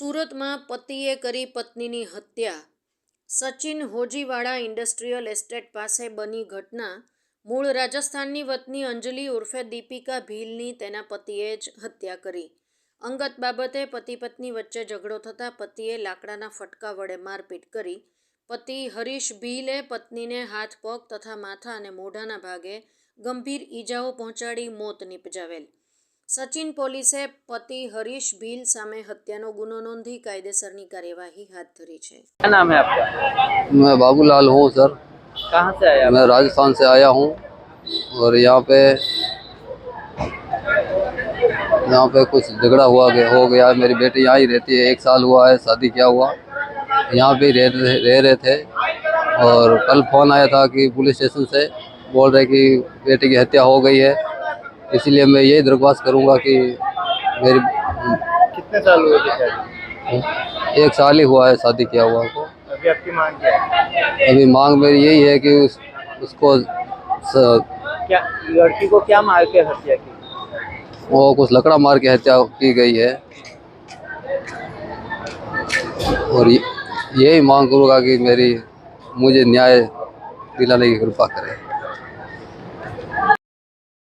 સુરતમાં પતિએ કરી પત્નીની હત્યા. સચિન હોજીવાડા ઇન્ડસ્ટ્રીયલ એસ્ટેટ પાસે બની ઘટના. મૂળ રાજસ્થાનની વતની અંજલિ ઉર્ફે દીપિકા ભીલની તેના પતિએ જ હત્યા કરી. અંગત બાબતે પતિ પત્ની વચ્ચે ઝઘડો થતાં પતિએ લાકડાના ફટકા વડે મારપીટ કરી. પતિ હરીશ ભીલે પત્નીને હાથ પગ તથા માથા અને મોઢાના ભાગે ગંભીર ઈજાઓ પહોંચાડી મોત નિપજાવેલ. સચિન પોલીસે પતિ હરીશ ભીલ સામે હત્યાનો ગુનો નોંધી કાયદેસરની કાર્યવાહી હાથ ધરી છે क्या नाम है आपका मैं बाबूलाल हूँ सर कहाँ से आया आप? मैं राजस्थान से आया हूँ और यहाँ पे यहाँ पे कुछ झगड़ा हुआ गया हो गया है मेरी बेटी यहाँ ही रहती है एक साल हुआ है शादी किया हुआ यहाँ पे ही रह रह रहे थे और कल फोन आया था कि पुलिस स्टेशन से बोल रहे कि बेटी की हत्या हो गई है इसलिए मैं यही दरख्वास्त करूँगा कि मेरी कितने साल हुए थे शादी? एक साल ही हुआ है शादी किया हुआ। को अभी आपकी मांग क्या है? अभी मांग मेरी यही है कि उस, उसको स- क्या लड़की को क्या मार के हत्या की? वो कुछ लकड़ा मार के हत्या की गई है। और यही मांग करूँगा कि मेरी मुझे न्याय दिलाने की कृपा करें।